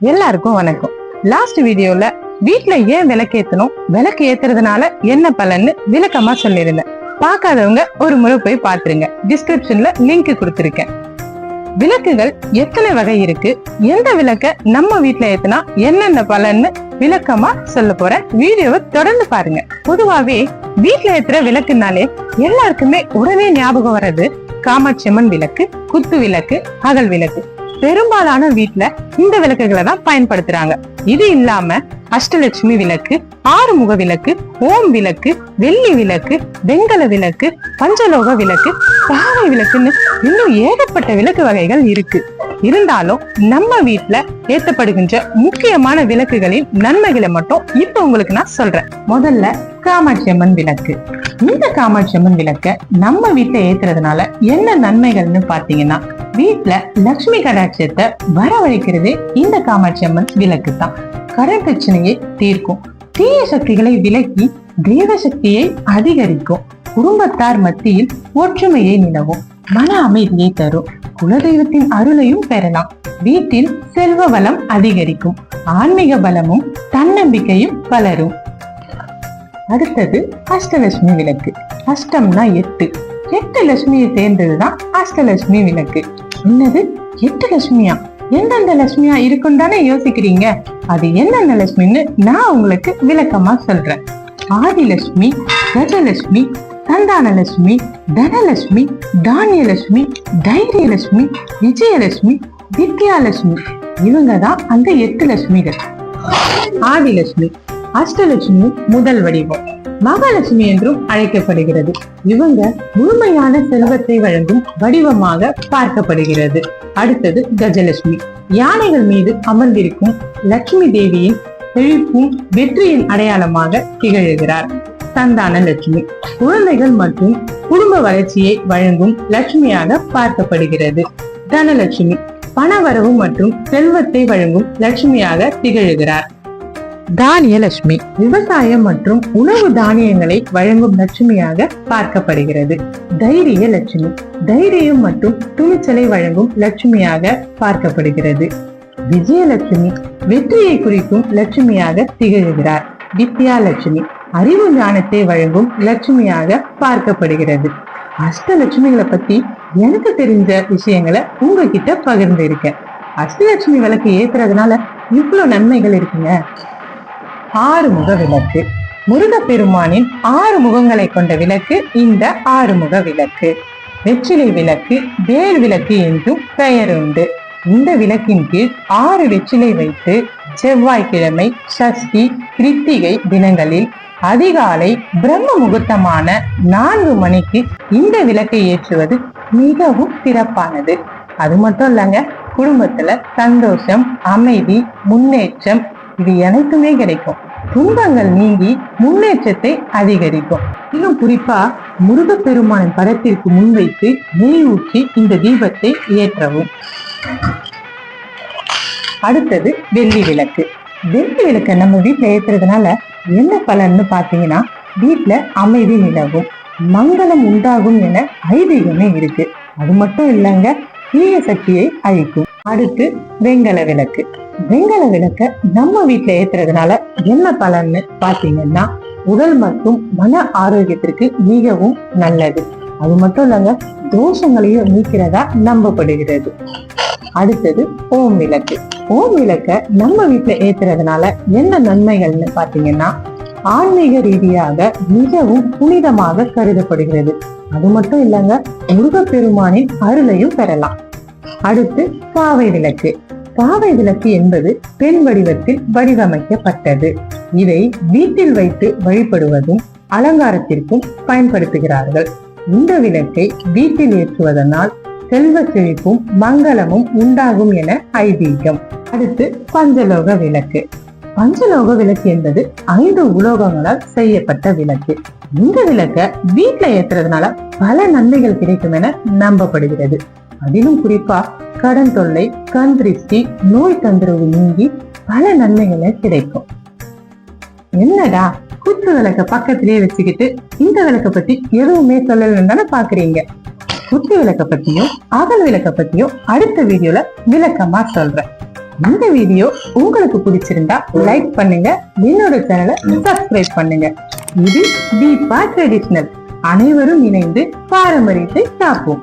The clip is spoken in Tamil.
எல்லாருக்கும் வணக்கம். லாஸ்ட் வீடியோல வீட்டுல ஏன் விளக்கு ஏத்தணும்? விளக்கு ஏத்துறதுனால என்ன பலன்னு விளக்கமா சொல்லியிருந்தேன் பார்க்காதவங்க ஒரு முறை போய் பாத்துருங்க டிஸ்கிரிப்ஷன்ல லிங்க் கொடுத்திருக்கேன். விளக்குகள் எத்தனை வகை இருக்கு? எந்த விளக்க நம்ம வீட்டுல ஏத்துனா என்னென்ன பலன்னு விளக்கமா சொல்ல போறேன் வீடியோவை தொடர்ந்து பாருங்க. பொதுவாவே வீட்டுல ஏத்துற விளக்குனாலே எல்லாருக்குமே உடனே ஞாபகம் வர்றது காமாட்சி அம்மன் விளக்கு குத்து விளக்கு அகல் விளக்கு. பெரும்பாலான வீட்டுல இந்த விளக்குகளை தான் பயன்படுத்துறாங்க. இது இல்லாம அஷ்டலட்சுமி விளக்கு ஆறுமுக விளக்கு ஓம் விளக்கு வெள்ளி விளக்கு வெங்கல விளக்கு பஞ்சலோக விளக்கு பாவை விளக்குன்னு இன்னும் ஏகப்பட்ட விளக்கு வகைகள் இருக்கு. இருந்தாலும் நம்ம வீட்டுல ஏத்தப்படுகின்ற முக்கியமான விளக்குகளின் நன்மைகளை மட்டும் இப்ப உங்களுக்கு நான் சொல்றேன். முதல்ல காமாட்சி அம்மன் விளக்கு. இந்த காமாட்சி அம்மன் விளக்க நம்ம வீட்டுல ஏத்துறதுனால என்ன நன்மைகள்னு பாத்தீங்கன்னா வீட்டுல லட்சுமி கடாட்சியத்தை வரவழைக்கிறதே இந்த காமாட்சி அம்மன் விளக்கு தான். கடன் பிரச்சனையை தீர்க்கும். தீய சக்திகளை விலக்கி தெய்வ சக்தியை அதிகரிக்கும். குடும்பத்தார் மத்தியில் ஒற்றுமையை நிலவும். மன அமைதியை தரும். குலதெய்வத்தின் அருளையும் பெறலாம். வீட்டில் செல்வ வளம் அதிகரிக்கும். ஆன்மீக பலமும் தன்னம்பிக்கையும் வளரும். அடுத்தது அஷ்டலட்சுமி விளக்கு. அஷ்டம்னா எட்டு. எட்டு லட்சுமியை சேர்ந்ததுதான் அஷ்டலட்சுமி விளக்கு. என்னது? எட்டு லட்சுமியா எந்தெந்த லட்சுமியா இருக்கும் தானே யோசிக்கிறீங்க? அது என்னென்ன லட்சுமின்னு நான் உங்களுக்கு விளக்கமா சொல்றேன். ஆதிலட்சுமி கஜலட்சுமி சந்தானலட்சுமி தனலட்சுமி தானியலட்சுமி தைரியலட்சுமி விஜயலட்சுமி வித்யாலட்சுமி. இவங்க தான் அந்த எட்டு லட்சுமிகள். ஆதிலட்சுமி அஷ்டலட்சுமி முதல் வடிவம். மகாலட்சுமி என்றும் அழைக்கப்படுகிறது. இவங்க முழுமையான செல்வத்தை வழங்கும் வடிவமாக பார்க்கப்படுகிறது. அடுத்தது கஜலட்சுமி. யானைகள் மீது அமர்ந்திருக்கும் லட்சுமி தேவியின் செழிப்பும் வெற்றியின் அடையாளமாக திகழ்கிறார். சந்தான லட்சுமி. குழந்தைகள் மற்றும் குடும்ப வளர்ச்சியை வழங்கும் லட்சுமியாக பார்க்கப்படுகிறது. தனலட்சுமி. பணவரவு மற்றும் செல்வத்தை வழங்கும் லட்சுமியாக திகழ்கிறார். தானியலட்சுமி விவசாயம் மற்றும் உணவு தானியங்களை வழங்கும் லட்சுமியாக பார்க்கப்படுகிறது. தைரிய லட்சுமி தைரியம் மற்றும் துணிச்சலை வழங்கும் லட்சுமியாக பார்க்கப்படுகிறது. விஜயலட்சுமி வெற்றியை குறிக்கும் லட்சுமியாக திகழ்கிறார். வித்யாலட்சுமி அறிவு ஞானத்தை வழங்கும் லட்சுமியாக பார்க்கப்படுகிறது. அஷ்டலட்சுமிகளை பத்தி எனக்கு தெரிஞ்ச விஷயங்களை உங்ககிட்ட பகிர்ந்து இருக்கேன் அஷ்டலட்சுமி விளக்கு ஏத்துறதுனால இவ்வளவு நன்மைகள் இருக்குங்க. ஆறுமுக விளக்கு. முருகப்பெருமானின் ஆறு முகங்களை கொண்ட விளக்கு இந்த ஆறுமுக விளக்கு. வெற்றிலை விளக்கு வேர் விளக்கு என்றும் பெயர் உண்டு. இந்த விளக்கின் கீழ் ஆறு வெற்றிலை வைத்து செவ்வாய்க்கிழமை சஷ்டி கிருத்திகை தினங்களில் அதிகாலை பிரம்ம முகூர்த்தமான நான்கு மணிக்கு இந்த விளக்கை ஏற்றுவது மிகவும் சிறப்பானது. அது மட்டும் இல்லைங்க குடும்பத்துல சந்தோஷம் அமைதி முன்னேற்றம் இது அனைத்துமே கிடைக்கும். துன்பங்கள் நீங்கி முன்னேற்றத்தை அதிகரிக்கும். இன்னும் குறிப்பா முருகப்பெருமானின் படத்திற்கு முன்வைத்து நெய் ஊற்றி இந்த தீபத்தை ஏற்றவும். அடுத்தது வெள்ளி விளக்கு. வெள்ளி விளக்கை நம்ம வீட்டில் ஏற்றுறதுனால என்ன பலன்னு பாத்தீங்கன்னா வீட்டுல அமைதி நிலவும். மங்களம் உண்டாகும் என ஐதீகமே இருக்கு. அது மட்டும் இல்லைங்க தீய சக்தியை அழிக்கும். அடுத்து வெங்கல விளக்கு. வெங்கல விளக்க நம்ம வீட்டுல ஏத்துறதுனால என்ன பலன்னு பாத்தீங்கன்னா உடல் மற்றும் மன ஆரோக்கியத்திற்கு மிகவும் நல்லது. அது மட்டும் இல்லைங்க தோஷங்களையும் நீக்கிறதா நம்பப்படுகிறது. அடுத்தது ஓம் விளக்கு. ஓம் விளக்க நம்ம வீட்டுல ஏத்துறதுனால என்ன நன்மைகள்னு பாத்தீங்கன்னா ஆன்மீக ரீதியாக மிகவும் புனிதமாக கருதப்படுகிறது. அது மட்டும் இல்லைங்க முருகப்பெருமானின் அருளையும் பெறலாம். அடுத்து பாவை விளக்கு. பாவை விளக்கு என்பது பெண் வடிவத்தில் வடிவமைக்கப்பட்டது. இதை வீட்டில் வைத்து வழிபடுவதும் அலங்காரத்திற்கும் பயன்படுத்துகிறார்கள். இந்த விளக்கை வீட்டில் ஏற்றுவதனால் செல்வ செழிப்பும் மங்களமும் உண்டாகும் என ஐதீகம். அடுத்து பஞ்சலோக விளக்கு. பஞ்சலோக விளக்கு என்பது ஐந்து உலோகங்களால் செய்யப்பட்ட விளக்கு. இந்த விளக்க வீட்டுல ஏத்துறதுனால பல நன்மைகள் கிடைக்கும் என நம்பப்படுகிறது. அதிலும் குறிப்பா கடன் தொல்லை கண் திருப்தி நோய் தொந்தரவு நீங்கி பல நன்மைகளை கிடைக்கும். என்னடா குத்து விளக்க பக்கத்திலேயே வச்சுக்கிட்டு இந்த விளக்க பத்தி எதுவுமே சொல்லலன்னு தானே பாக்குறீங்க? குத்து விளக்க பத்தியும் அகல் விளக்க பத்தியும் அடுத்த வீடியோல விளக்கமா சொல்றேன். இந்த வீடியோ உங்களுக்கு பிடிச்சிருந்தா லைக் பண்ணுங்க என்னோட சேனலை சப்ஸ்கிரைப் பண்ணுங்க. இது தீபா ட்ரெடிஷனல் அனைவரும் இணைந்து பாரம்பரியத்தை காப்போம்.